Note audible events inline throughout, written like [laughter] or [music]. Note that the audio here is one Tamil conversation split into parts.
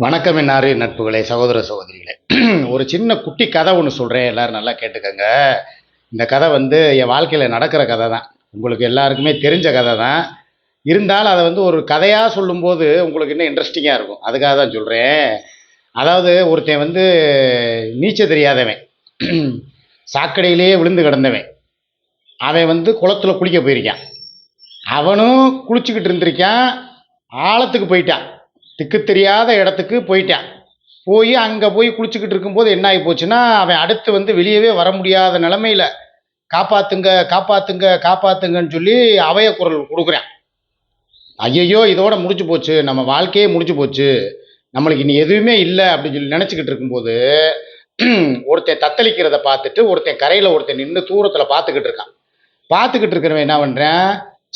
வணக்கம் என்னாரு நட்புகளே சகோதர சகோதரிகளே. [clears throat] ஒரு சின்ன குட்டி கதை ஒன்று சொல்கிறேன் எல்லோரும் நல்லா கேட்டுக்கங்க. இந்த கதை வந்து என் வாழ்க்கையில் நடக்கிற கதை தான். உங்களுக்கு எல்லாருக்குமே தெரிஞ்ச கதை தான். இருந்தாலும் அதை வந்து ஒரு கதையாக சொல்லும்போது உங்களுக்கு இன்னும் இன்ட்ரெஸ்டிங்காக இருக்கும். அதுக்காக தான் சொல்கிறேன் அதாவது ஒருத்தன் வந்து நீச்சல் தெரியாதவன். [clears throat] சாக்கடையிலேயே விழுந்து கிடந்தவன். அவன் வந்து குளத்துல குளிக்க போயிருக்கான். அவனும் குளிச்சுக்கிட்டு இருந்திருக்கான். ஆழத்துக்கு போயிட்டான். திக்கு தெரியாத இடத்துக்கு போயிட்டான். போய் அங்கே போய் குளிச்சுக்கிட்டு இருக்கும்போது என்ன ஆகி போச்சுன்னா அவன் அடுத்து வந்து வெளியவே வர முடியாத நிலமையில காப்பாத்துங்க காப்பாத்துங்க காப்பாத்துங்கன்னு சொல்லி அவைய குரல் கொடுக்குறான். ஐயையோ இதோட முடிஞ்சு போச்சு. நம்ம வாழ்க்கையே முடிஞ்சு போச்சு. நம்மளுக்கு இனி எதுவுமே இல்லை அப்படின்னு சொல்லி நினச்சிக்கிட்டு இருக்கும்போது ஒருத்தன் தத்தளிக்கிறத பார்த்துட்டு ஒருத்தன் கரையில் ஒருத்தன் நின்று தூரத்தில் பார்த்துக்கிட்டு இருக்கான். பார்த்துக்கிட்டு இருக்கிறவன் என்ன பண்ணுறேன்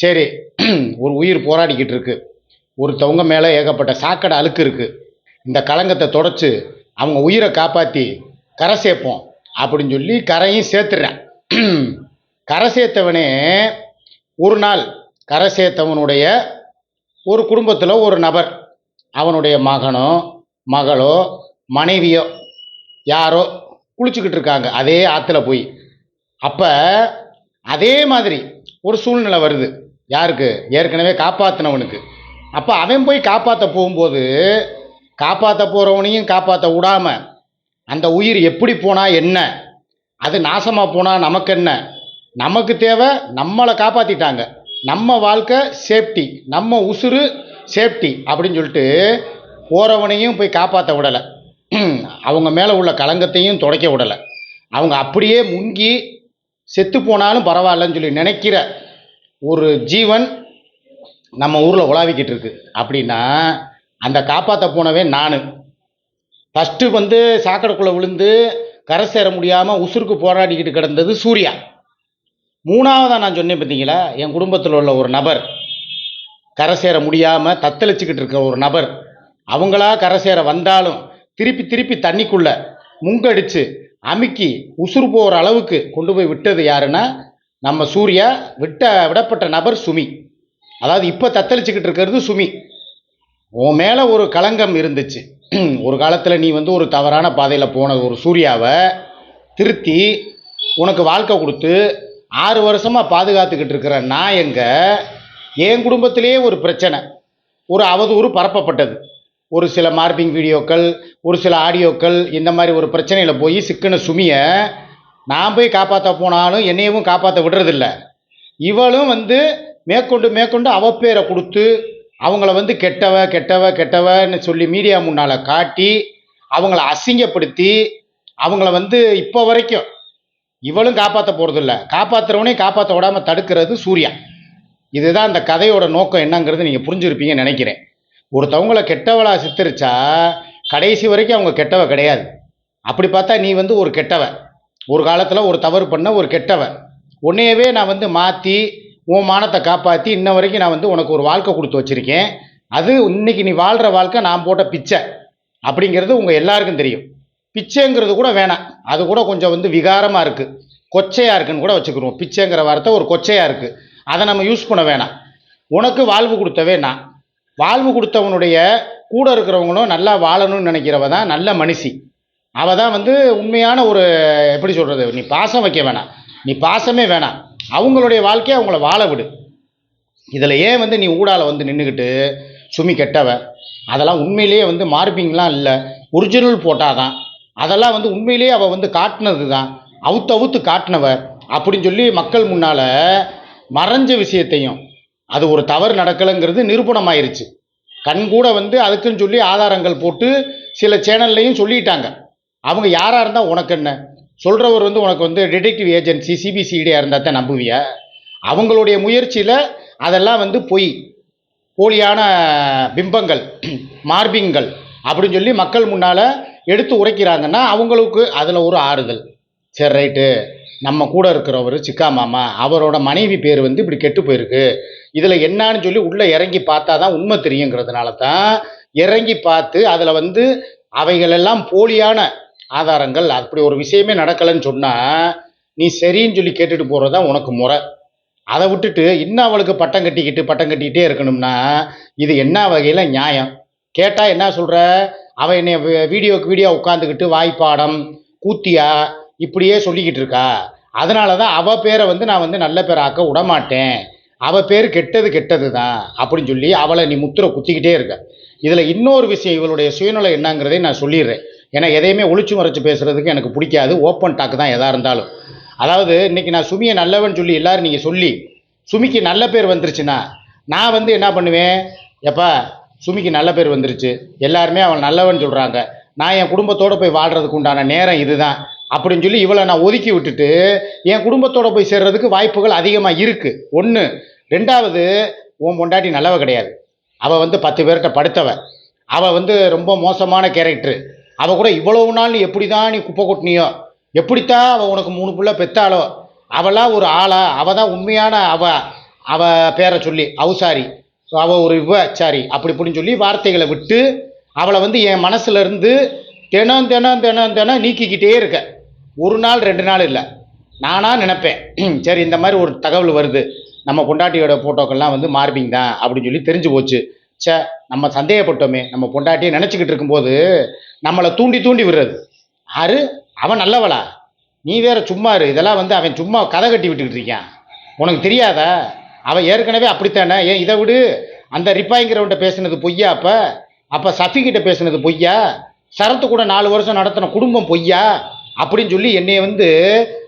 சரி ஒரு உயிர் போராடிக்கிட்டு இருக்கு. ஒருத்தவங்க மேலே ஏகப்பட்ட சாக்கடை அழுக்கு இருக்குது இந்த களங்கத்தை தொடச்சு அவங்க உயிரை காப்பாற்றி கரை சேர்ப்போம் அப்படின்னு சொல்லி கரையும் சேர்த்துடுறேன். கரை சேர்த்தவனே ஒரு நாள் கரை சேர்த்தவனுடைய ஒரு குடும்பத்தில் ஒரு நபர் அவனுடைய மகனோ மகளோ மனைவியோ யாரோ குளிச்சுக்கிட்டு இருக்காங்க. அதே ஆற்றுல போய். அப்போ அதே மாதிரி ஒரு சூழ்நிலை வருது. யாருக்கு? ஏற்கனவே காப்பாற்றினவனுக்கு அப்போ அவன் போய் காப்பாற்ற போகும்போது காப்பாற்ற போகிறவனையும் காப்பாற்ற விடாமல் அந்த உயிர் எப்படி போனால் என்ன? அது நாசமாக போனால் நமக்கு என்ன? நமக்கு தேவை நம்மளை காப்பாற்றிட்டாங்க நம்ம வாழ்க்கை சேஃப்டி நம்ம உசுறு சேஃப்டி அப்படின்னு சொல்லிட்டு போகிறவனையும் போய் காப்பாற்ற விடலை. [clears throat] அவங்க மேலே உள்ள களங்கத்தையும் துடைக்க விடலை. அவங்க அப்படியே முங்கி செத்து போனாலும் பரவாயில்லன்னு சொல்லி நினைக்கிற ஒரு ஜீவன் நம்ம ஊரில் உலாவிக்கிட்டு இருக்கு. அப்படின்னா அந்த காப்பாற்ற போனவே நான். ஃபஸ்ட்டு வந்து சாக்கடைக்குள்ளே விழுந்து கரை சேர முடியாமல் உசுருக்கு போராடிக்கிட்டு கிடந்தது சூர்யா. மூணாவதாக நான் சொன்னேன் பார்த்தீங்களா என் குடும்பத்தில் உள்ள ஒரு நபர். கரை சேர முடியாமல் தத்தளிச்சுக்கிட்டு இருக்க ஒரு நபர். அவங்களா கரை சேர வந்தாலும் திருப்பி திருப்பி தண்ணிக்குள்ளே முங்கடிச்சு அமுக்கி உசுறு போகிற அளவுக்கு கொண்டு போய் விட்டது யாருன்னா நம்ம சூர்யா. விட்ட விடப்பட்ட நபர் சுமி. அதாவது இப்போ தத்தளிச்சுக்கிட்டு இருக்கிறது சுமி. உன் மேலே ஒரு களங்கம் இருந்துச்சு. [clears throat] ஒரு காலத்தில் நீ வந்து ஒரு தவறான பாதையில் போன ஒரு சூர்யாவை திருத்தி உனக்கு வாழ்க்கை கொடுத்து ஆறு வருஷமாக பாதுகாத்துக்கிட்டு இருக்கிற நான் எங்கே என் குடும்பத்திலேயே ஒரு பிரச்சனை. ஒரு அவதூறு பரப்பப்பட்டது. ஒரு சில மார்பிங் வீடியோக்கள் ஒரு சில ஆடியோக்கள் இந்த மாதிரி ஒரு பிரச்சனையில் போய் சிக்கின சுமியை நான் போய் காப்பாற்ற போனாலும் என்னையவும் காப்பாற்ற விடுறதில்ல. இவளும் வந்து மேற்கொண்டு மேற்கொண்டு அவ பேரை கொடுத்து அவங்கள வந்து கெட்டவ கெட்டவ கெட்டவன்னு சொல்லி மீடியா முன்னால் காட்டி அவங்கள அசிங்கப்படுத்தி அவங்கள வந்து இப்போ வரைக்கும் இவளும் காப்பாற்ற போகிறதில்ல காப்பாற்றுறவனையும் காப்பாற்ற விடாமல் தடுக்கிறது சூர்யா. இதுதான் அந்த கதையோட நோக்கம் என்னங்கிறது நீங்கள் புரிஞ்சுருப்பீங்கன்னு நினைக்கிறேன். ஒருத்தவங்கள கெட்டவளாக சித்தரிச்சா கடைசி வரைக்கும் அவங்க கெட்டவ கிடையாது. அப்படி பார்த்தா நீ வந்து ஒரு கெட்டவ. ஒரு காலத்தில் ஒரு தவறு பண்ண ஒரு கெட்டவ. உன்னையவே நான் வந்து மாற்றி உன் மானத்தை காப்பாற்றி இன்ன வரைக்கும் நான் வந்து உனக்கு ஒரு வாழ்க்கை கொடுத்து வச்சுருக்கேன். அது இன்னைக்கு நீ வாழ்கிற வாழ்க்கை நான் போட்ட பிச்சை. அப்படிங்கிறது உங்கள் எல்லாருக்கும் தெரியும். பிச்சைங்கிறது கூட வேணாம். அது கூட கொஞ்சம் வந்து விகாரமாக இருக்குது கொச்சையாக இருக்குன்னு கூட வச்சுக்கிருவோம் பிச்சைங்கிற வார்த்தை ஒரு கொச்சையாக இருக்குது அதை நம்ம யூஸ் பண்ண வேணாம். உனக்கு வாழ்வு கொடுத்தவே நான். வாழ்வு கொடுத்தவனுடைய கூட இருக்கிறவங்களும் நல்லா வாழணும்னு நினைக்கிறவ தான் நல்ல மனுஷி. அவள் தான் வந்து உண்மையான ஒரு எப்படி சொல்கிறது நீ பாசம் வைக்க வேணாம். நீ பாசமே வேணாம். அவங்களுடைய வாழ்க்கையை அவங்கள வாழ விடு. இதில் ஏன் வந்து நீ ஊடால வந்து நின்றுக்கிட்டு சுமி கெட்டவ? அதெல்லாம் உண்மையிலேயே வந்து மார்பிங்லாம் இல்லை. ஒரிஜினல் போட்டாதான். அதெல்லாம் வந்து உண்மையிலேயே அவள் வந்து காட்டினது தான் அவுத்து அவுத்து காட்டினவ. அப்படின்னு சொல்லி மக்கள் முன்னால் மறைஞ்ச விஷயத்தையும் அது ஒரு தவறு நடக்கலைங்கிறது நிரூபணமாயிருச்சு. கண் கூட வந்து அதுக்குன்னு சொல்லி ஆதாரங்கள் போட்டு சில சேனல்லையும் சொல்லிட்டாங்க. அவங்க யாராக இருந்தால் உனக்கு என்ன? சொல்கிறவர் வந்து உனக்கு வந்து டிடெக்டிவ் ஏஜென்சி சிபிசிடியாக இருந்தால் தான் நம்புவிய. அவங்களுடைய முயற்சியில் அதெல்லாம் வந்து பொய். போலியான பிம்பங்கள் [clears throat] மார்பிங்கள் அப்படின்னு சொல்லி மக்கள் முன்னால் எடுத்து உரைக்கிறாங்கன்னா அவங்களுக்கு அதில் ஒரு ஆறுதல். சரி ரைட்டு. நம்ம கூட இருக்கிறவர் சிக்கா மாமா அவரோட மனைவி பேர் வந்து இப்படி கெட்டு போயிருக்கு. இதில் என்னான்னு சொல்லி உள்ளே இறங்கி பார்த்தா தான் உண்மை தெரியுங்கிறதுனால தான் இறங்கி பார்த்து அதில் வந்து அவைகளெல்லாம் போலியான ஆதாரங்கள் அப்படி ஒரு விஷயமே நடக்கலைன்னு சொன்னால் நீ சரின்னு சொல்லி கேட்டுட்டு போகிறது தான் உனக்கு முறை. அதை விட்டுட்டு இன்னும் அவளுக்கு பட்டம் கட்டிக்கிட்டு பட்டம் கட்டிக்கிட்டே இருக்கணும்னா இது என்ன வகையில் நியாயம்? கேட்டால் என்ன சொல்கிற அவள் என்னை வீடியோக்கு வீடியோ உட்காந்துக்கிட்டு வாய்ப்பாடம் கூத்தியா இப்படியே சொல்லிக்கிட்டு இருக்கா? அதனால தான் அவள் பேரை வந்து நான் வந்து நல்ல பேராக்க விடமாட்டேன். அவள் பேர் கெட்டது கெட்டது தான் அப்படின்னு சொல்லி அவளை நீ முத்திரை குத்திக்கிட்டே இருக்க. இதில் இன்னொரு விஷயம் இவளுடைய சுயநலம் என்னங்கிறதை நான் சொல்லிடுறேன். ஏன்னா எதையுமே ஒளிச்சு மறைச்சு பேசுகிறதுக்கு எனக்கு பிடிக்காது. ஓப்பன் டாக் தான் எதாக இருந்தாலும். அதாவது இன்னைக்கு நான் சுமியை நல்லவன் சொல்லி எல்லோரும் நீங்கள் சொல்லி சுமிக்கு நல்ல பேர் வந்துருச்சுன்னா நான் வந்து என்ன பண்ணுவேன்? எப்பா சுமிக்கு நல்ல பேர் வந்துருச்சு. எல்லாருமே அவன் நல்லவன் சொல்கிறாங்க நான் என் குடும்பத்தோடு போய் வாழ்கிறதுக்கு உண்டான நேரம் இதுதான். அப்படின்னு சொல்லி இவளை நான் ஒதுக்கி விட்டுட்டு என் குடும்பத்தோடு போய் சேர்றதுக்கு வாய்ப்புகள் அதிகமாக இருக்குது ஒன்று ரெண்டாவது உன் பொண்டாட்டி நல்லவ கிடையாது. அவள் வந்து பத்து பேர்கிட்ட படுத்தவ. அவள் வந்து ரொம்ப மோசமான கேரக்டரு அவள் கூட இவ்வளவு நாள் நீ எப்படி தான் நீ குப்பை கொட்டினியோ எப்படித்தான் அவள் உனக்கு மூணு புள்ள பெத்தாளோ அவளாம் ஒரு ஆளா அவள் தான் உண்மையான அவ அவ பேரை சொல்லி அவுசாரி. அவள் ஒரு சாரி அப்படி இப்படின்னு சொல்லி வார்த்தைகளை விட்டு அவளை வந்து என் மனசுலேருந்து தினம் தினம் தினம் தினம் நீக்கிக்கிட்டே இருக்க. ஒரு நாள் ரெண்டு நாள் இல்லை. நானாக நினைப்பேன் [clears throat] சரி இந்த மாதிரி ஒரு தகவல் வருது. நம்ம கொண்டாட்டியோட ஃபோட்டோக்கள்லாம் வந்து மார்பிங் தான் அப்படின்னு சொல்லி தெரிஞ்சு போச்சு. சே நம்ம சந்தேகப்பட்டோமே. நம்ம பொண்டாட்டியை நினச்சிக்கிட்டு இருக்கும்போது நம்மளை தூண்டி தூண்டி விடுறது. ஆறு அவன் நல்லவளா? நீ வேற சும்மா இரு. இதெல்லாம் வந்து அவன் சும்மா கதை கட்டி விட்டுக்கிட்டு இருக்கான். உனக்கு தெரியாதா? அவன் ஏற்கனவே அப்படித்தானே? ஏன் இதை விடு. அந்த ரிப்பாய்ங்கிறவன்ட்ட பேசுனது பொய்யா அப்போ? அப்போ சஃபிகிட்ட பேசுனது பொய்யா? சரத்து கூட நாலு வருஷம் நடத்தின குடும்பம் பொய்யா? அப்படின்னு சொல்லி என்னைய வந்து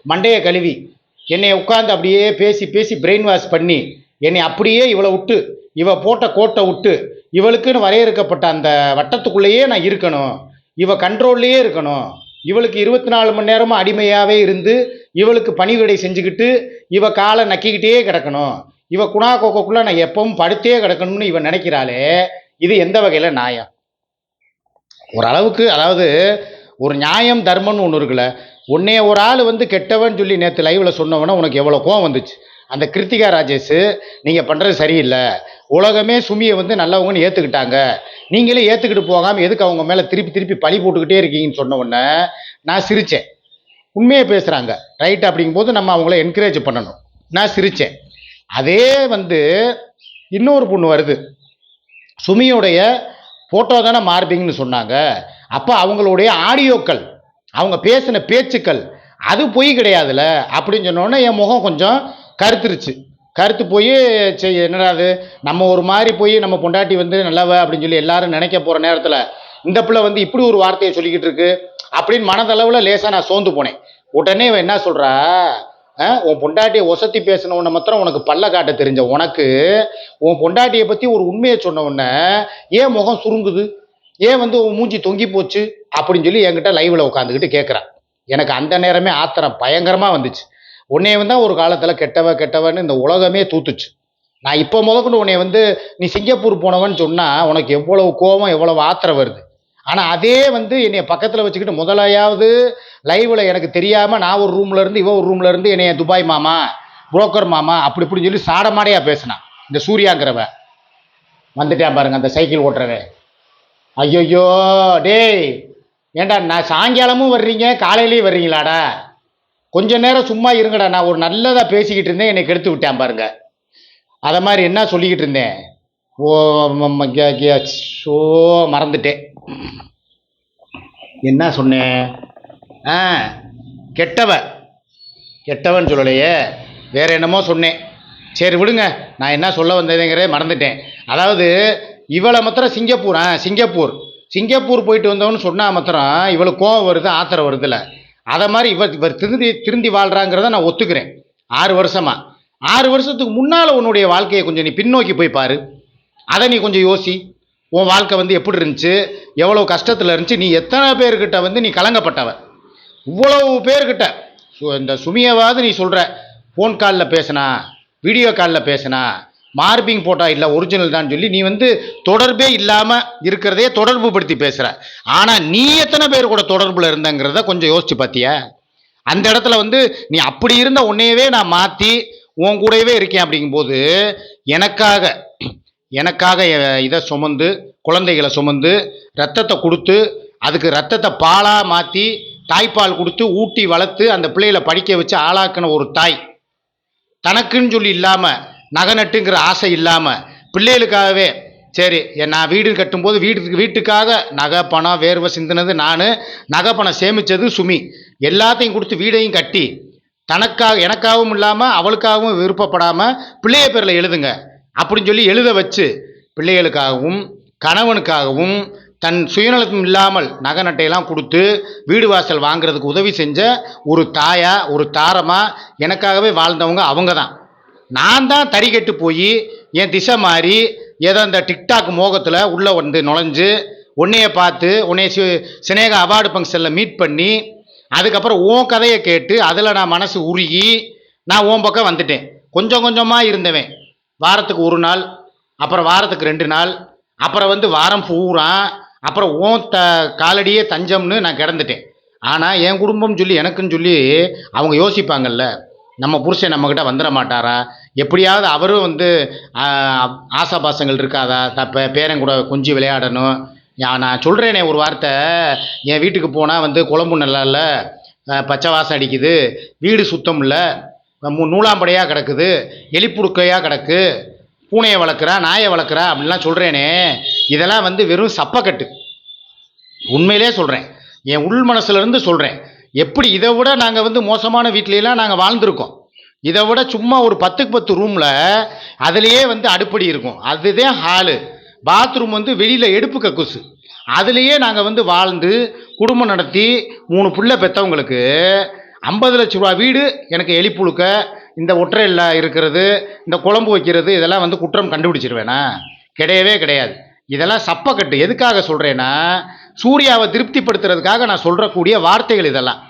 மண்டையை கழுவி என்னை உட்காந்து அப்படியே பேசி பேசி பிரெயின் வாஷ் பண்ணி என்னை அப்படியே இவ்வளோ விட்டு இவ போட்ட கோட்டை விட்டு இவளுக்குன்னு வரையறுக்கப்பட்ட அந்த வட்டத்துக்குள்ளேயே நான் இருக்கணும். இவ கண்ட்ரோல்லையே இருக்கணும். இவளுக்கு இருபத்தி நாலு மணி நேரமும் அடிமையாகவே இருந்து இவளுக்கு பணிவிடை செஞ்சுக்கிட்டு இவ காலை நக்கிக்கிட்டே கிடக்கணும். இவ குணா கோக்கோக்குள்ளே நான் எப்பவும் படுத்தே கிடக்கணும்னு இவன் நினைக்கிறாளே இது எந்த வகையில் நியாயம்? ஓரளவுக்கு அதாவது ஒரு நியாயம் தர்மம்னு ஒன்று இருக்குல்ல உன்னைய ஒரு ஆள் வந்து கெட்டவன் சொல்லி நேற்று லைவில் சொன்னவன உனக்கு எவ்வளோ கோவம் வந்துச்சு. அந்த கிருத்திகா ராஜேஷ் நீங்கள் பண்ணுறது சரியில்லை. உலகமே சுமியை வந்து நல்லவங்கன்னு ஏற்றுக்கிட்டாங்க நீங்களே ஏற்றுக்கிட்டு போகாமல் எதுக்கு அவங்க மேலே திருப்பி திருப்பி பழி போட்டுக்கிட்டே இருக்கீங்கன்னு சொன்ன உடனே நான் சிரித்தேன் உண்மையை பேசுகிறாங்க ரைட் அப்படிங்கும்போது நம்ம அவங்கள என்கரேஜ் பண்ணணும். நான் சிரித்தேன் அதே வந்து இன்னொரு பொண்ணு வருது. சுமியோடைய ஃபோட்டோ தானே மார்பிங்னு சொன்னாங்க. அப்போ அவங்களுடைய ஆடியோக்கள் அவங்க பேசின பேச்சுக்கள் அது பொய் கிடையாதுல்ல அப்படின்னு சொன்னோன்னே என் முகம் கொஞ்சம் கருத்துருச்சு. கருத்து போய் செய் என்னடா அது? நம்ம ஒரு மாதிரி போய் நம்ம பொண்டாட்டி வந்து நல்லவ அப்படின்னு சொல்லி எல்லாரும் நினைக்க போகிற நேரத்தில் இந்த பிள்ளை வந்து இப்படி ஒரு வார்த்தையை சொல்லிக்கிட்டு இருக்கு அப்படின்னு மனதளவில் லேசாக நான் சோர்ந்து போனேன். உடனே இவன் என்ன சொல்கிறா உன் பொண்டாட்டியை ஒசத்தி பேசினவன மாத்திரம் உனக்கு பல்ல காட்ட தெரிஞ்ச உனக்கு உன் பொண்டாட்டியை பற்றி ஒரு உண்மையை சொன்ன உடனே ஏன் முகம் சுருங்குது? ஏன் வந்து உன் மூஞ்சி தொங்கி போச்சு? அப்படின்னு சொல்லி என்கிட்ட லைவில் உட்காந்துக்கிட்டு கேட்குறான் எனக்கு அந்த நேரமே ஆத்திரம் பயங்கரமாக வந்துச்சு. உன்னைய தான் ஒரு காலத்தில் கெட்டவ கெட்டவன்னு இந்த உலகமே தூத்துச்சு. நான் இப்போ முதற்கொண்டு உன்னை வந்து நீ சிங்கப்பூர் போனவன்னு சொன்னால் உனக்கு எவ்வளவு கோபம் எவ்வளவு ஆத்திரம் வருது. ஆனால் அதே வந்து என்னை பக்கத்தில் வச்சுக்கிட்டு முதலையாவது லைவில் எனக்கு தெரியாமல் நான் ஒரு ரூமில் இருந்து இவன் ஒரு ரூமில் இருந்து என்னைய துபாய் மாமா புரோக்கர் மாமா அப்படி இப்படின்னு சொல்லி சாடமாடையாக பேசினான். இந்த சூர்யாங்கிறவ. வந்துட்டான் பாருங்க அந்த சைக்கிள் ஓட்டுறவன். ஐயோ டேய் ஏன்டா நான் சாயங்காலமும் வர்றீங்க காலையிலையும் வர்றீங்களாடா? கொஞ்ச நேரம் சும்மா இருங்கடா நான் ஒரு நல்லதாக பேசிக்கிட்டு இருந்தேன் என்னை கெடுத்து விட்டேன் பாருங்க. அதை மாதிரி என்ன சொல்லிக்கிட்டு இருந்தேன்? ஓ ம- மறந்துட்டேன். என்ன சொன்னேன்? ஆ கெட்டவ. கெட்டவன் சொல்லலையே வேற என்னமோ சொன்னேன். சரி விடுங்க நான் என்ன சொல்ல வந்ததுங்கிறதே மறந்துட்டேன். அதாவது இவளை மாத்திரம் சிங்கப்பூர் ஆ சிங்கப்பூர். சிங்கப்பூர் போயிட்டு வந்தவன்னு சொன்னால் மாத்திரம் இவளுக்கு கோவம் வருது ஆத்திரம் வருதுல்ல. அதை மாதிரி இவர் இவர் திருந்தி திருந்தி வாழ்கிறாங்கிறத நான் ஒத்துக்கிறேன். ஆறு வருஷமா. ஆறு வருஷத்துக்கு முன்னால் உன்னுடைய வாழ்க்கையை கொஞ்சம் நீ பின்னோக்கி போய் பாரு. அதை நீ கொஞ்சம் யோசி. உன் வாழ்க்கை வந்து எப்படி இருந்துச்சு? எவ்வளோ கஷ்டத்தில் இருந்துச்சு? நீ எத்தனை பேர்கிட்ட வந்து நீ கலங்கப்பட்டவ? இவ்வளவு பேர்கிட்ட. சு- இந்த சுமியவாவது நீ சொல்கிற ஃபோன் காலில் பேசினா வீடியோ காலில் பேசினா மார்பிங் போட்டா இல்லை ஒரிஜினல் தான் சொல்லி நீ வந்து தொடர்பே இல்லாமல் இருக்கிறதையே தொடர்பு படுத்தி பேசுகிற ஆனால் நீ எத்தனை பேர் கூட தொடர்பில் இருந்தங்கிறத கொஞ்சம் யோசிச்சு பார்த்தியா அந்த இடத்துல வந்து நீ அப்படி இருந்த உன்னையவே நான் மாற்றி உன் கூடவே இருக்கேன் அப்படிங்கும்போது எனக்காக எனக்காக இதை சுமந்து குழந்தைகளை சுமந்து ரத்தத்தை கொடுத்து அதுக்கு ரத்தத்தை பாலாக மாற்றி தாய்ப்பால் கொடுத்து ஊட்டி வளர்த்து அந்த பிள்ளைகளை படிக்க வச்சு ஆளாக்கின ஒரு தாய். தனக்குன்னு சொல்லி இல்லாமல் நகை நட்டுங்கிற ஆசை இல்லாமல் பிள்ளைகளுக்காகவே சரி நான் வீடு கட்டும்போது வீட்டுக்கு வீட்டுக்காக நகை பணம் வேர்வை சிந்தினது நான் நகை பணம் சேமித்தது சுமி. எல்லாத்தையும் கொடுத்து வீடையும் கட்டி தனக்காக எனக்காகவும் இல்லாமல் அவளுக்காகவும் விருப்பப்படாமல் பிள்ளைய பேரில் எழுதுங்க. அப்படின்னு சொல்லி எழுத வச்சு பிள்ளைகளுக்காகவும் கணவனுக்காகவும் தன் சுயநலத்தும் இல்லாமல் நகை நட்டையெல்லாம் கொடுத்து வீடு வாசல் வாங்குறதுக்கு உதவி செஞ்ச ஒரு தாயா ஒரு தாரமாக எனக்காகவே வாழ்ந்தவங்க அவங்க தான் நான் தான் தறி கெட்டு போய் என் திசை மாறி ஏதோ இந்த டிக்டாக் மோகத்தில் உள்ளே வந்து நுழைஞ்சு உன்னைய பார்த்து உன்னைய சி சினேகா அவார்டு ஃபங்க்ஷனில் மீட் பண்ணி அதுக்கப்புறம் உன் கதையை கேட்டு அதில் நான் மனசு உருகி நான் உன் பக்கம் வந்துட்டேன். கொஞ்சம் கொஞ்சமாக இருந்தவன். வாரத்துக்கு ஒரு நாள் அப்புறம் வாரத்துக்கு ரெண்டு நாள் அப்புறம் வந்து வாரம் பூரா அப்புறம் ஓன் த காலடியே தஞ்சம்னு நான் கிடந்துட்டேன். ஆனால் என் குடும்பம் சொல்லி எனக்குன்னு சொல்லி அவங்க யோசிப்பாங்கல்ல நம்ம புருஷன் நம்மக்கிட்ட வந்துட மாட்டாரா? எப்படியாவது அவரும் வந்து ஆஹ், ஆசாபாசங்கள் இருக்காதா? இப்போ பேரன் கூட கொஞ்சி விளையாடணும். நான் சொல்கிறேனே ஒரு வார்த்தை. என் வீட்டுக்கு போனால் வந்து குழம்பு நல்லா இல்லை. பச்சை வாசம் அடிக்குது. வீடு சுத்தம் இல்லை. மு- நூலாம்படையாக கிடக்குது. எலிப்புடுக்கையாக கிடக்கு. பூனையை வளர்க்குறா நாயை வளர்க்குறா அப்படின்லாம் சொல்கிறேனே இதெல்லாம் வந்து வெறும் சப்பக்கட்டு. உண்மையிலே சொல்கிறேன் என் உள் மனசுலேருந்து சொல்கிறேன் எப்படி இதை விட நாங்கள் வந்து மோசமான வீட்லலாம் நாங்கள் வாழ்ந்துருக்கோம். இதை விட சும்மா ஒரு பத்துக்கு பத்து ரூமில் அதுலேயே வந்து அடுப்படி இருக்கும். அதுதான் ஹாலு பாத்ரூம் வந்து வெளியில் எடுப்பு கக்குசு அதுலேயே நாங்கள் வந்து வாழ்ந்து குடும்பம் நடத்தி மூணு புள்ள பெற்றவங்களுக்கு ஐம்பது லட்ச ரூபா வீடு எனக்கு எலிப்புழுக்க இந்த ஒற்றையில் இருக்கிறது இந்த குழம்பு வைக்கிறது இதெல்லாம் வந்து குற்றம் கண்டுபிடிச்சிருவேனா? கிடையவே கிடையாது. இதெல்லாம் சப்பக்கட்டு. எதுக்காக சொல்கிறேன்னா சூர்யாவை திருப்திப்படுத்துறதுக்காக நான் சொல்கிறக்கூடிய வார்த்தைகள் இதெல்லாம்.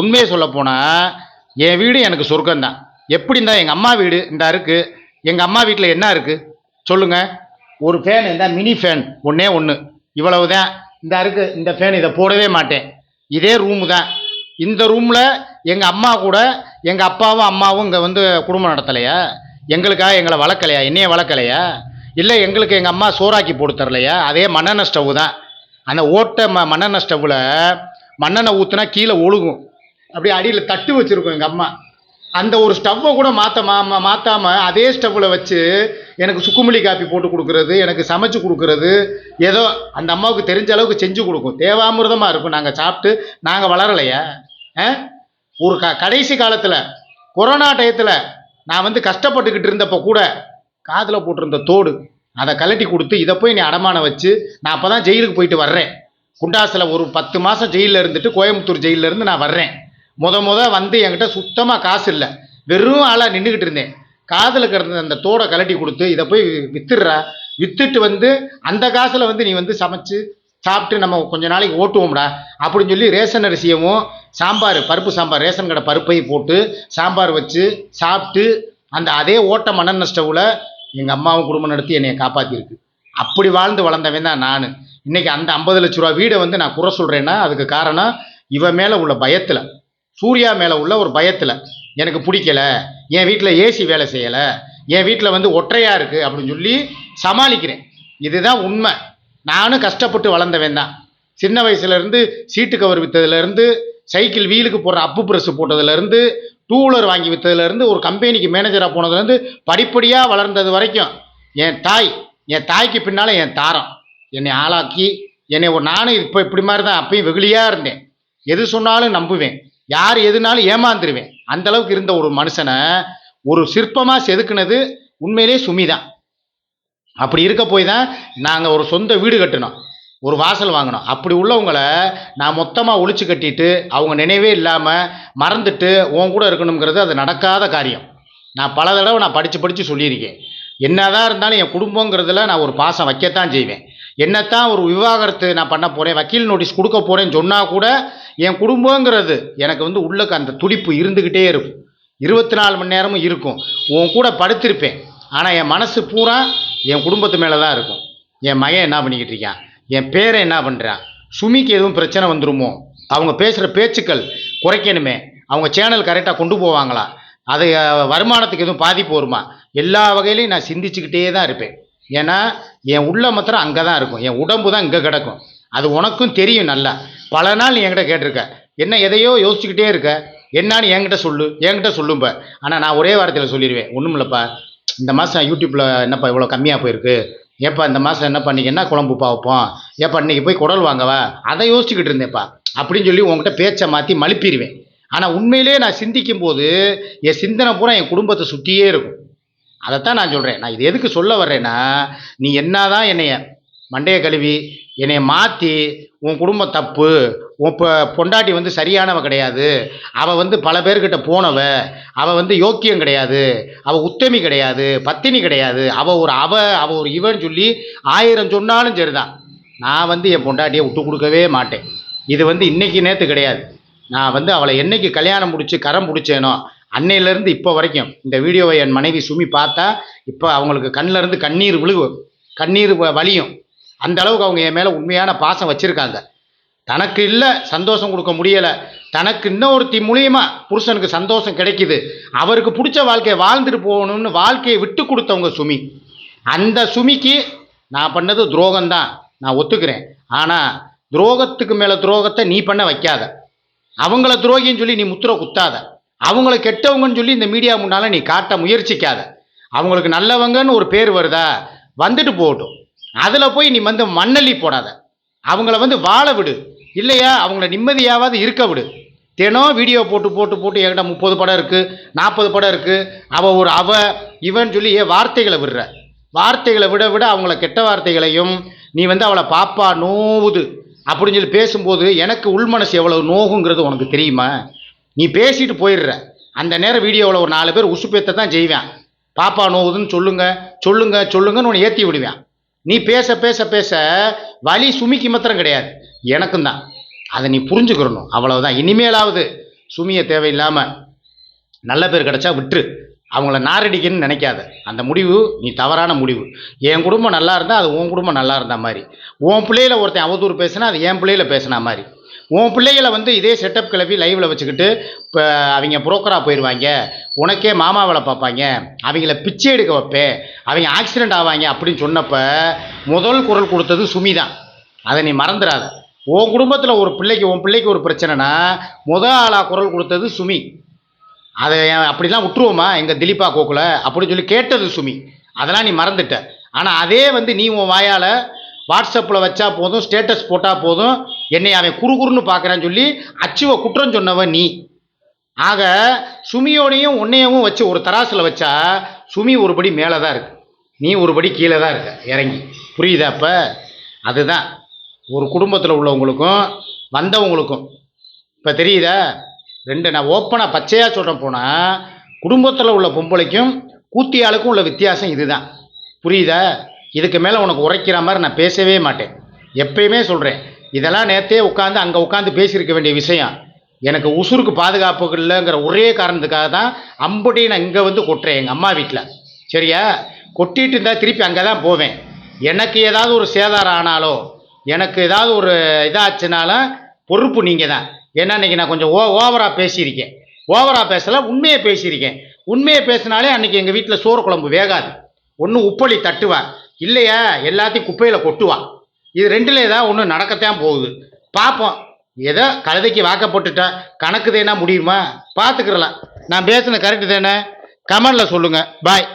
உண்மையை சொல்லப்போனால் என் வீடு எனக்கு சொர்க்கம்தான். எப்படி இருந்தால் எங்கள் அம்மா வீடு இந்த இருக்குது எங்கள் அம்மா வீட்டில் என்ன இருக்குது சொல்லுங்கள் ஒரு ஃபேன் இருந்தால் மினி ஃபேன் ஒன்றே ஒன்று இவ்வளவு தான் இந்த இருக்குது இந்த ஃபேன் இதை போடவே மாட்டேன். இதே ரூமு தான். இந்த ரூமில் எங்கள் அம்மா கூட எங்கள் அப்பாவும் அம்மாவும் இங்கே வந்து குடும்பம் நடத்தலையா? எங்களுக்காக எங்களை வளர்க்கலையா? என்னையே வளர்க்கலையா? இல்லை எங்களுக்கு எங்கள் அம்மா சோறாக்கி போட்டு தரலையா? அதே மண்ணெண்ணெய் ஸ்டவ் தான் அந்த ஓட்டை ம மண்ணெண்ணெய் ஸ்டவ்வில் மண்ணெண்ணெய் ஊற்றுனா கீழே ஒழுகும். அப்படியே அடியில் தட்டு வச்சுருக்கோம் எங்கள் அம்மா. அந்த ஒரு ஸ்டவ்வை கூட மாற்ற மா மாற்றாமல் அதே ஸ்டவ்வில் வச்சு எனக்கு சுக்குமல்லி காப்பி போட்டு கொடுக்குறது எனக்கு சமைச்சு கொடுக்குறது ஏதோ அந்த அம்மாவுக்கு தெரிஞ்ச அளவுக்கு செஞ்சு கொடுக்கும். தேவாமிர்தமாக இருக்கும். நாங்கள் சாப்பிட்டு நாங்கள் வளரலையா. ஆ? ஒரு க கடைசி காலத்தில் கொரோனா டயத்தில் நான் வந்து கஷ்டப்பட்டுக்கிட்டு இருந்தப்போ கூட காதில் போட்டிருந்த தோடு அதை கழட்டி கொடுத்து இதை போய் நீ அடமானம் வச்சு நான் அப்போ தான் ஜெயிலுக்கு போயிட்டு வர்றேன். குண்டாசில் ஒரு பத்து மாதம் ஜெயிலில் இருந்துட்டு கோயம்புத்தூர் ஜெயிலில் இருந்து நான் வர்றேன். முத முத வந்து என்கிட்ட சுத்தமாக காசு இல்லை. வெறும் ஆளாக நின்றுக்கிட்டு இருந்தேன். காதில் கிடந்த அந்த தோடை கலட்டி கொடுத்து இதை போய் வித்துடுறா. வித்துட்டு வந்து அந்த காசில் வந்து நீ வந்து சமைச்சு சாப்பிட்டு நம்ம கொஞ்ச நாளைக்கு ஓட்டுவோம்டா. அப்படின்னு சொல்லி ரேஷன் அரிசியவும் சாம்பார் பருப்பு சாம்பார் ரேஷன் கடை பருப்பையும் போட்டு சாம்பார் வச்சு சாப்பிட்டு அந்த அதே ஓட்ட மண்ணெண்ணெய் ஸ்டவ்வில் எங்கள் அம்மாவும் குடும்பம் நடத்தி என்னை காப்பாற்றிருக்கு அப்படி வாழ்ந்து வளர்ந்தவன் தான் நான். இன்னைக்கு அந்த ஐம்பது லட்ச ரூபா வீடை வந்து நான் குறை சொல்கிறேன்னா அதுக்கு காரணம் இவன் மேலே உள்ள பயத்தில். சூர்யா மேலே உள்ள ஒரு பயத்தில் எனக்கு பிடிக்கல. என் வீட்டில் ஏசி வேலை செய்யலை. என் வீட்டில் வந்து ஒற்றையாக இருக்குது அப்படின்னு சொல்லி சமாளிக்கிறேன். இதுதான் உண்மை. நானும் கஷ்டப்பட்டு வளர்ந்தவன் தான். சின்ன வயசுலேருந்து சீட்டு கவர் விற்றதுலேருந்து சைக்கிள் வீலுக்கு போடுற அப்பு ப்ரெஸ் போட்டதுலேருந்து டூ வீலர் வாங்கி விற்றதுலேருந்து ஒரு கம்பெனிக்கு மேனேஜராக போனதுலேருந்து படிப்படியாக வளர்ந்தது வரைக்கும் என் தாய் என் தாய்க்கு பின்னால் என் தாரம். என்னை ஆளாக்கி என்னை ஒரு நானும் இப்போ இப்படி மாதிரி தான் அப்பயும் வெகுளியாக இருந்தேன். எது சொன்னாலும் நம்புவேன். யார் எதுனாலும் ஏமாந்துருவேன். அந்த அளவுக்கு இருந்த ஒரு மனுஷனை ஒரு சிற்பமாக செதுக்குனது உண்மையிலே சுமி தான் அப்படி இருக்க போய் தான் நாங்கள் ஒரு சொந்த வீடு கட்டினோம். ஒரு வாசல் வாங்கினோம். அப்படி உள்ளவங்கள நான் மொத்தமாக ஒழிச்சு கட்டிட்டு அவங்க நினைவே இல்லாமல் மறந்துட்டு உன் கூட இருக்கணுங்கிறது அது நடக்காத காரியம். நான் பல தடவை நான் படித்து படித்து சொல்லியிருக்கேன். என்னதான் இருந்தாலும் என் குடும்பங்கிறதுல நான் ஒரு பாசம் வைக்கத்தான் செய்வேன். என்னத்தான் ஒரு விவாகரத்து நான் பண்ண போகிறேன் வக்கீல் நோட்டீஸ் கொடுக்க போகிறேன்னு சொன்னால் கூட என் குடும்பங்கிறது எனக்கு வந்து உள்ளுக்கு அந்த துடிப்பு இருந்துக்கிட்டே இருக்கும். இருபத்தி நாலு மணி நேரமும் இருக்கும். உன் கூட படுத்திருப்பேன். ஆனால் என் மனசு பூரா என் குடும்பத்து மேலே தான் இருக்கும். என் மகன் என்ன பண்ணிக்கிட்டு இருக்கான்? என் பேரை என்ன பண்ணுறான் சுமிக்கு எதுவும் பிரச்சனை வந்துருமோ? அவங்க பேசுகிற பேச்சுக்கள் குறைக்கணுமே. அவங்க சேனல் கரெக்டாக கொண்டு போவாங்களா? அது வருமானத்துக்கு எதுவும் பாதிப்பு வருமா? எல்லா வகையிலையும் நான் சிந்திச்சுக்கிட்டே தான் இருப்பேன். ஏன்னா என் உள்ள மாத்திரம் அங்கே தான் இருக்கும். என் உடம்பு தான் இங்கே கிடக்கும். அது உனக்கும் தெரியும் நல்லா. பல நாள் நீ என்கிட்ட கேட்டிருக்க. என்ன எதையோ யோசிச்சுக்கிட்டே இருக்க. என்னான்னு என்கிட்ட சொல்லு. என்கிட்ட சொல்லும்ப. ஆனால் நான் ஒரே வாரத்தில் சொல்லிடுவேன். ஒன்றும் இல்லைப்பா. இந்த மாதம் யூடியூப்பில் என்னப்பா இவ்வளோ கம்மியாக போயிருக்கு? ஏப்பா இந்த மாதம் என்ன பண்ணீங்க? என்ன குழம்புப்பா வைப்போம்? ஏப்பா இன்னைக்கு போய் குடல் வாங்கவா? அதை யோசிச்சுக்கிட்டு இருந்தேன்ப்பா. அப்படின்னு சொல்லி உங்ககிட்ட பேச்சை மாற்றி மழுப்பிடுவேன். ஆனால் உண்மையிலேயே நான் சிந்திக்கும் போது என் சிந்தனை பூரா என் குடும்பத்தை சுற்றியே இருக்கும். அதைத்தான் நான் சொல்கிறேன் நான் இது எதுக்கு சொல்ல வர்றேன்னா நீ என்ன தான் என்னைய மண்டையை கழுவி என்னைய மாற்றி உன் குடும்பம் தப்பு உன் இப்போ பொண்டாட்டி வந்து சரியானவ கிடையாது அவள் வந்து பல பேர்கிட்ட போனவ அவள் வந்து யோக்கியம் கிடையாது அவள் உத்தமி கிடையாது பத்தினி கிடையாது அவள் ஒரு அவ அவள் ஒரு இவன் சொல்லி ஆயிரம் சொன்னாலும் சரிதான். நான் வந்து என் பொண்டாட்டியை விட்டு கொடுக்கவே மாட்டேன். இது வந்து இன்றைக்கி நேற்று கிடையாது. நான் வந்து அவளை என்னைக்கு கல்யாணம் முடித்து கரம் பிடிச்சேனோ அன்னையிலேருந்து இப்போ வரைக்கும் இந்த வீடியோவை என் மனைவி சுமி பார்த்தா இப்போ அவங்களுக்கு கண்ணிலேருந்து கண்ணீர் விழுகும். கண்ணீர் வ- வலியும் அந்த அளவுக்கு அவங்க என் மேலே உண்மையான பாசம் வச்சுருக்காங்க. தனக்கு இல்லை சந்தோஷம் கொடுக்க முடியலை. தனக்கு இன்னொருத்தி மூலியமாக புருஷனுக்கு சந்தோஷம் கிடைக்கிது. அவருக்கு பிடிச்ச வாழ்க்கையை வாழ்ந்துட்டு போகணும்னு வாழ்க்கையை விட்டு கொடுத்தவங்க சுமி. அந்த சுமிக்கு நான் பண்ணது துரோகம்தான். நான் ஒத்துக்கிறேன். ஆனால் துரோகத்துக்கு மேலே துரோகத்தை நீ பண்ண வைக்காத. அவங்கள துரோகின்னு சொல்லி நீ முத்திர குத்தாத. அவங்கள கெட்டவங்கன்னு சொல்லி இந்த மீடியா முன்னால் நீ காட்ட முயற்சிக்காத. அவங்களுக்கு நல்லவங்கன்னு ஒரு பேர் வருதா? வந்துட்டு போகட்டும். அதில் போய் நீ வந்து மண்ணள்ளி போடாத. அவங்கள வந்து வாழ விடு. இல்லையா? அவங்கள நிம்மதியாவது இருக்க விடு. தினம் வீடியோ போட்டு போட்டு போட்டு என்கிட்ட முப்பது படம் இருக்குது நாற்பது படம் இருக்குது அவள் ஒரு அவ இவன் சொல்லி ஏன் வார்த்தைகளை விடுற. வார்த்தைகளை விட விட அவங்கள கெட்ட வார்த்தைகளையும் நீ வந்து அவளை பாப்பா நோவுது. அப்படின்னு சொல்லி பேசும்போது எனக்கு உள்மனசு எவ்வளவு நோகுங்கிறது உனக்கு தெரியுமா? நீ பேசிட்டு போயிடுற. அந்த நேரம் வீடியோவில் ஒரு நாலு பேர் உசுப்பேத்த தான் செய்வேன். பாப்பா நோவுதுன்னு சொல்லுங்க சொல்லுங்க சொல்லுங்கன்னு உன்னை ஏற்றி விடுவேன். நீ பேச பேச பேச வலி சுமிக்கு மாத்திரம் கிடையாது. எனக்கும் தான். அதை நீ புரிஞ்சுக்கிறணும். அவ்வளவுதான். இனிமேலாவது சுமியை தேவையில்லாமல் நல்ல பேர் கிடைச்சா விட்டுரு. அவங்கள நாரடிக்கணும்னு நினைக்காத. அந்த முடிவு நீ தவறான முடிவு. என் குடும்பம் நல்லா இருந்தால் அது உன் குடும்பம் நல்லா இருந்தா மாதிரி. உன் பிள்ளையில ஒருத்தன் அவதூறு பேசினா அது என் பிள்ளையில பேசினா மாதிரி. உன் பிள்ளைகளை வந்து இதே செட்டப் கிளப்பி லைவில் வச்சுக்கிட்டு இப்போ அவங்க புரோக்கராக போயிடுவாங்க உனக்கே மாமா வேலை பார்ப்பாங்க. அவங்கள பிச்சை எடுக்க வைப்பேன் அவங்க ஆக்சிடென்ட் ஆவாங்க அப்படின்னு சொன்னப்போ முதல் குரல் கொடுத்தது சுமி தான் அதை நீ மறந்துடாத. உன் குடும்பத்தில் ஒரு பிள்ளைக்கு உன் பிள்ளைக்கு ஒரு பிரச்சனைனா முத ஆளாக குரல் கொடுத்தது சுமி. அதை அப்படிலாம் விட்டுருவோமா? எங்கள் திலீபா கோகுல? அப்படின்னு சொல்லி கேட்டது சுமி. அதெல்லாம் நீ மறந்துட்ட. ஆனால் அதே வந்து நீ உன் வாயால் வாட்ஸ்அப்பில் வச்சா போதும் ஸ்டேட்டஸ் போட்டால் போதும் என்னை அவன் குறுகுறுன்னு பார்க்குறான்னு சொல்லி அச்சுவ குற்றம் சொன்னவன் நீ. ஆக சுமியோடையும் உன்னையவும் வச்சு ஒரு தராசில் வச்சா சுமி ஒருபடி மேலே தான் இருக்கு. நீ ஒருபடி கீழே தான் இருக்க. இறங்கி. புரியுதா அப்போ? அதுதான். ஒரு குடும்பத்தில் உள்ளவங்களுக்கும் வந்தவங்களுக்கும். இப்போ தெரியுதா? ரெண்டு நான் ஓப்பனாக பச்சையாக சொல்ல போனால் குடும்பத்தில் உள்ள பொம்பளைக்கும் கூத்தியாளுக்கும் உள்ள வித்தியாசம் இதுதான். புரியுதா? இதுக்கு மேலே உனக்கு உரைக்கிற மாதிரி நான் பேசவே மாட்டேன். எப்பயுமே சொல்கிறேன் இதெல்லாம் நேற்றே உட்காந்து அங்கே உட்காந்து பேசியிருக்க வேண்டிய விஷயம். எனக்கு உசுருக்கு பாதுகாப்பு இல்லைங்கிற ஒரே காரணத்துக்காக தான் அம்புட்டி நான் இங்கே வந்து கொட்டுறேன் எங்கள் அம்மா வீட்டில் சரியா? கொட்டிட்டு இருந்தால் திருப்பி அங்கே தான் போவேன். எனக்கு ஏதாவது ஒரு சேதாரம் ஆனாலோ எனக்கு ஏதாவது ஒரு இதாச்சுனாலும் பொறுப்பு நீங்கள் தான். ஏன்னா அன்றைக்கி நான் கொஞ்சம் ஓ ஓவராக பேசியிருக்கேன். ஓவராக பேசலாம் உண்மையை பேசியிருக்கேன். உண்மையை பேசினாலே அன்னைக்கு எங்கள் வீட்டில் சோறு குழம்பு வேகாது. ஒன்று உப்பளி தட்டுவா. இல்லையா? எல்லாத்தையும் குப்பையில் கொட்டுவான் இது ரெண்டில் ஏதாவது ஒன்று நடக்கத்தான் போகுது. பார்ப்போம் ஏதோ கழுதைக்கு வாக்கப்பட்டுட்டா கணக்கு தேனா முடியுமா? பார்த்துக்கிறலாம் நான் பேசின கரெக்டு தானே? கமெண்டில் சொல்லுங்கள் பாய்